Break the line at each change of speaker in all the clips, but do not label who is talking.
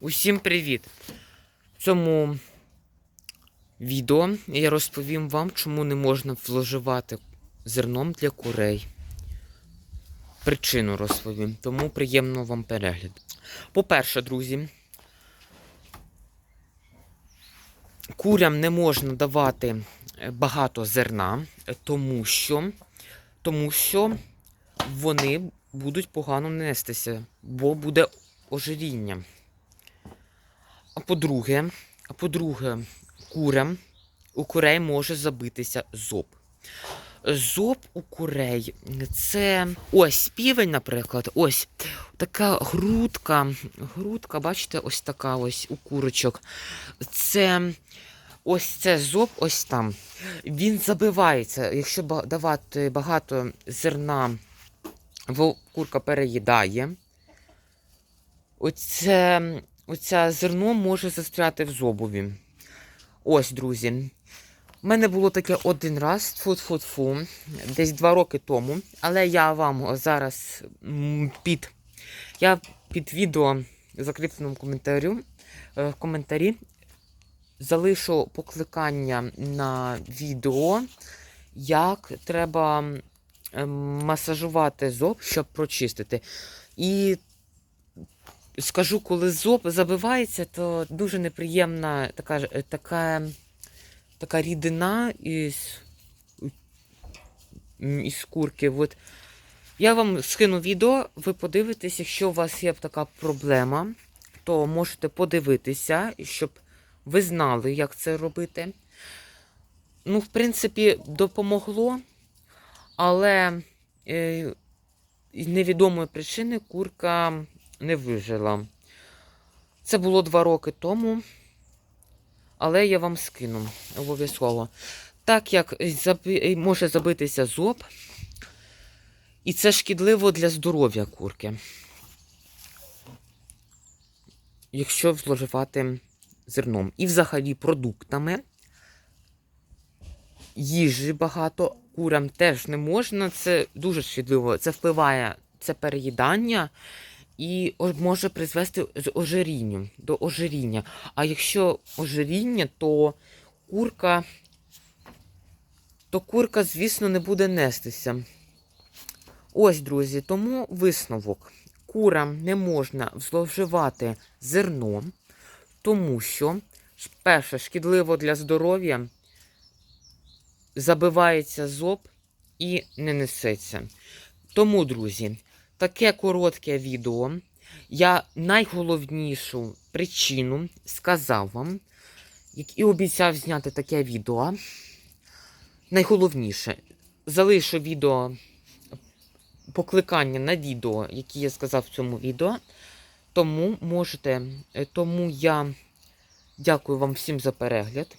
Усім привіт! В цьому відео я розповім вам, чому не можна вложивати зерном для курей. Причину розповім, тому приємного вам перегляду. По-перше, друзі, курям не можна давати багато зерна, тому що, тому що вони будуть погано нестися, бо буде ожиріння. А по-друге, по-друге, курям у курей може забитися зоб. Зоб у курей це ось півень, наприклад, ось така грудка. Грудка, бачите, ось така ось у курочок. Це ось це зоб, ось там. Він забивається. Якщо давати багато зерна, курка переїдає. Оце, оце зерно може застряти в зобові. Ось, друзі. У мене було таке один раз, фу-фу-фу, десь два роки тому. Але я вам зараз під, я під відео закріпленому коментарю, е, в коментарі залишу покликання на відео, як треба масажувати зоб, щоб прочистити. І скажу, коли зоб забивається, то дуже неприємна така, е, така, така рідина із, із курки. От. Я вам скину відео, ви подивитесь, якщо у вас є така проблема, то можете подивитися, щоб ви знали, як це робити. Ну, в принципі, допомогло, але е, невідомої причини курка не вижила. Це було два роки тому, але я вам скину обов'язково. Так як заби- може забитися зоб, і це шкідливо для здоров'я курки. Якщо зловживати зерном. І взагалі продуктами. Їжі багато курям теж не можна. Це дуже шкідливо. Це впливає, це переїдання і може призвести з ожирінням, до ожиріння. А якщо ожиріння, то курка, то курка, звісно, не буде нестися. Ось, друзі, тому висновок. Курам не можна зловживати зерном, тому що, перше, шкідливо для здоров'я, забивається зоб і не несеться. Тому, друзі, таке коротке відео. Я найголовнішу причину сказав вам, як і обіцяв зняти таке відео. Найголовніше, залишу відео покликання на відео, які я сказав в цьому відео. Тому можете, е, тому я дякую вам всім за перегляд.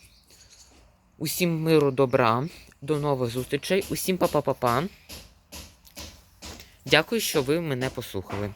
Усім миру, добра, до нових зустрічей. Усім па-па-па-па. Дякую, що ви мене послухали.